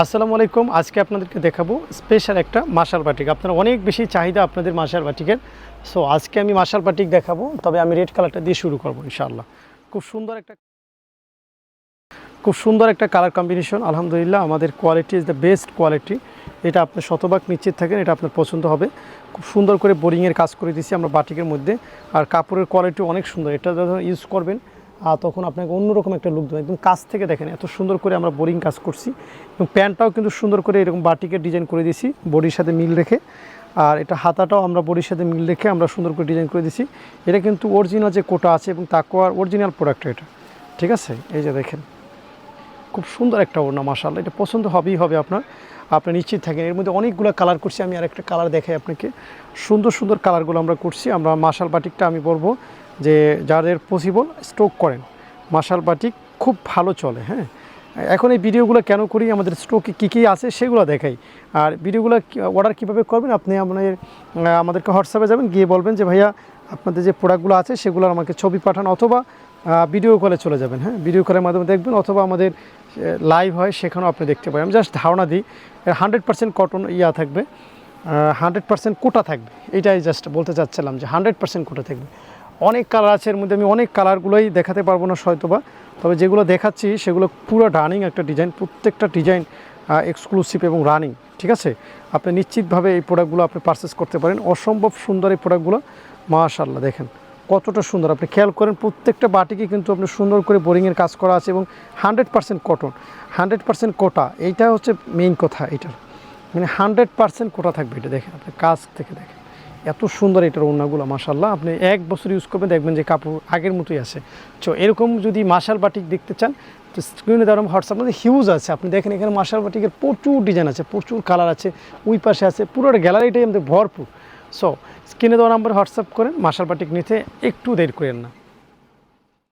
আসসালামু আলাইকুম। আজকে আপনাদেরকে দেখাবো স্পেশাল একটা মাশাল বাটিক আপনার অনেক বেশি চাহিদা আপনাদের মাশাল বাটিকের সো আজকে আমি মাশাল বাটিক দেখাবো, তবে আমি রেড কালারটা দিয়ে শুরু করব, ইনশাআল্লাহ। খুব সুন্দর একটা খুব সুন্দর একটা কালার কম্বিনেশন আলহামদুলিল্লাহ, আমাদের quality is the best quality এটা আপনি শতভাগ নিশ্চিত থাকেন, এটা আপনার পছন্দ হবে। খুব সুন্দর করে বোরিংয়ের কাজ করে দিছি আমরা বাটিকের মধ্যে। আর কাপড়ের কোয়ালিটি অনেক সুন্দর। এটা যখন ইউজ করবেন তখন আপনাকে অন্যরকম একটা লুক দেবে। একদম কাজ থেকে দেখেন, এত সুন্দর করে আমরা বোরিং কাজ করছি। এবং প্যান্টটাও কিন্তু সুন্দর করে এরকম বাটিকের ডিজাইন করে দিয়েছি বডির সাথে মিল রেখে। আর এটা হাতাটাও আমরা বডির সাথে মিল রেখে আমরা সুন্দর করে ডিজাইন করে দিয়েছি। এটা কিন্তু অরিজিনাল যে কোটা আছে এবং তাকোয়ার অরিজিনাল প্রোডাক্ট এটা। ঠিক আছে? এই যে দেখেন। খুব সুন্দর একটা ওড়না মাসাল্লাহ এটা পছন্দ হবেই হবে আপনার। আপনি নিশ্চিত থাকেন। এর মধ্যে অনেকগুলো কালার করছি। আমি আরেকটা কালার দেখাই আপনাকে। সুন্দর সুন্দর কালারগুলো আমরা করছি। আমরা মাসাল বাটিকটা আমি বলব যে যাদের পসিবল স্ট্রোক করেন। মাসাল বাটিক খুব ভালো চলে হ্যাঁ? এখন এই ভিডিওগুলো কেন করি? আমাদের স্ট্রোকে কী কী আছে সেগুলো দেখাই। আর ভিডিওগুলো অর্ডার কীভাবে করবেন? আপনি আপনার আমাদেরকে হোয়াটসঅ্যাপে যাবেন, গিয়ে বলবেন যে, ভাইয়া আপনাদের যে প্রোডাক্টগুলো আছে, সেগুলো আমাকে ছবি পাঠান অথবা ভিডিও কলে চলে যাবেন হ্যাঁ? ভিডিও কলের মাধ্যমে দেখবেন অথবা আমাদের লাইভ হয়, সেখানেও আপনি দেখতে পারেন আমি জাস্ট ধারণা দিই হান্ড্রেড পার্সেন্ট কটন ইয়া থাকবে হান্ড্রেড পার্সেন্ট কোটা থাকবে। এটাই জাস্ট বলতে চাচ্ছিলাম যে হান্ড্রেড পার্সেন্ট কোটা থাকবে। অনেক কালার আছে, এর মধ্যে আমি অনেক কালারগুলোই দেখাতে পারব না হয়তোবা, তবে যেগুলো দেখাচ্ছি, সেগুলো পুরো রানিং একটা ডিজাইন প্রত্যেকটা ডিজাইন এক্সক্লুসিভ এবং রানিং ঠিক আছে? আপনি নিশ্চিতভাবে এই প্রোডাক্টগুলো আপনি পারচেস করতে পারেন। অসম্ভব সুন্দর এই প্রোডাক্টগুলো মাশাল্লাহ দেখেন। কতটা সুন্দর। আপনি খেয়াল করেন, প্রত্যেকটা বাটিকে কিন্তু আপনি সুন্দর করে বোরিংয়ের কাজ করা আছে এবং hundred percent cotton. Hundred percent কোটা, এইটা হচ্ছে মেইন কথা এটার মানে হান্ড্রেড পার্সেন্ট কোটা থাকবে এটা, দেখেন আপনি কাজ থেকে দেখেন। এত সুন্দর এটার ওড়নাগুলো মাসাল্লাহ আপনি এক বছর ইউজ করবেন, দেখবেন যে কাপড় আগের মতোই আছে। তো এরকম যদি মাশাল বাটিক দেখতে চান, তো স্ক্রিনে দেওয়ার হোয়াটসঅ্যাপ মধ্যে হিউজ আছে। আপনি দেখেন এখানে মাশাল বাটিকের প্রচুর ডিজাইন আছে, প্রচুর কালার আছে, ওই পাশে আছে পুরো গ্যালারিটাই আমাদের ভরপুর। সো স্ক্রিনে দেওয়া নাম্বার হোয়াটসঅ্যাপ করেন মার্শাল বাটিক নিতে একটু দেরি করেন না।